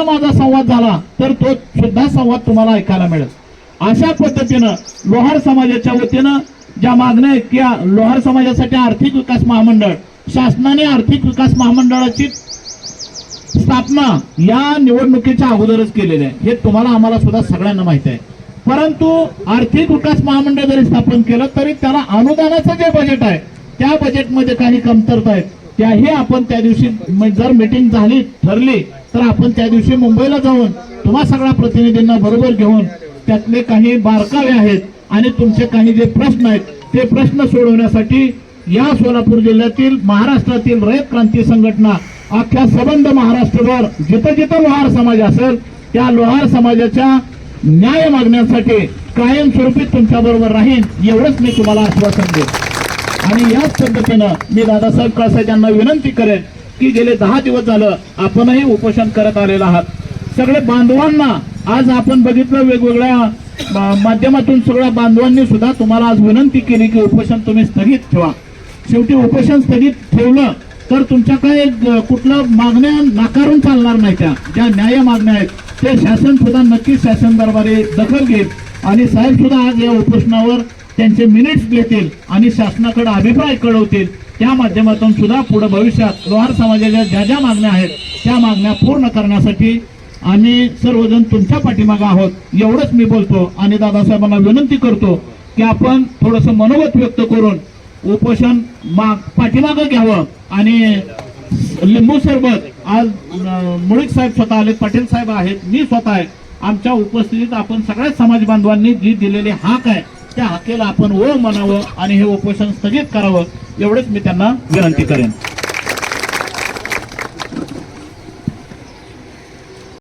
आजचा माझा संवाद झाला तर तो सुद्धा संवाद तुम्हाला ऐकायला मिळेल. अशा पद्धतीनं लोहार समाजाच्या वतीनं ज्या मागण्या आहेत त्या लोहार समाजासाठी आर्थिक विकास महामंडळ शासनाने आर्थिक विकास महामंडळाची स्थापना या निवडणुकीच्या अगोदरच केलेली आहे. हे तुम्हाला आम्हाला सुद्धा सगळ्यांना माहिती आहे. परंतु आर्थिक विकास महामंडळ जरी स्थापन केलं तरी त्याला अनुदानाचं जे बजेट आहे त्या बजेटमध्ये काही कमतरता आहेत. त्याही आपण त्या दिवशी जर मीटिंग झाली ठरली तर आपण त्या दिवशी मुंबईला जाऊन तुम्हा सगळ्या प्रतिनिधींना बरोबर घेऊन त्यातले काही बारकावे आहेत आणि तुमचे काही जे प्रश्न आहेत ते प्रश्न सोडवण्यासाठी या सोलापूर जिल्ह्यातील महाराष्ट्रातील रयत क्रांती संघटना अख्ख्या सबंध महाराष्ट्रभर जिथं जिथं लोहार समाज असेल त्या लोहार समाजाच्या न्याय मागण्यासाठी कायमस्वरूपी तुमच्या बरोबर राहीन एवढंच मी तुम्हाला आश्वासन देईन. आणि याच पद्धतीनं मी दादासाहेब कळसाहेब यांना विनंती करेन की गेले दहा दिवस झालं आपणही उपोषण करत आलेलो आहात. सगळे बांधवांना आज आपण बघितलं वेगवेगळ्या माध्यमातून सगळ्या बांधवांनी सुद्धा तुम्हाला आज विनंती केली की उपोषण तुम्ही स्थगित ठेवा. शेवटी उपोषण स्थगित ठेवलं तर तुमच्या काय कुठलं मागण्या नाकारून चालणार नाही त्या. ज्या न्याय मागण्या आहेत ते शासन सुद्धा नक्कीच शासन दरबारी दखल घेईल. आणि साहेब सुद्धा आज या उपोषणावर त्यांचे मिनिट्स घेतील आणि शासनाकडे अभिप्राय कळवतील. त्या माध्यमातून सुद्धा पुढे भविष्यात लोहार समाजाच्या ज्या ज्या मागण्या आहेत त्या मागण्या पूर्ण करण्यासाठी आम्ही सर्वजण तुमच्या पाठीमागे आहोत. एवढंच मी बोलतो आणि दादासाहेबांना विनंती करतो की आपण थोडंसं मनोगत व्यक्त करून उपोषण माग पाठीमागं घ्यावं. आणि लिंबू सरबत आज मुळीक साहेब स्वतः आले पाटील साहेब आहेत मी स्वतः आहे. आमच्या उपस्थितीत आपण सगळ्याच समाज बांधवांनी जी दिलेली हाक आहे त्या हाकेला आपण ओ म्हणावं आणि हे उपोषण स्थगित करावं. एवढंच मी त्यांना विनंती करेन.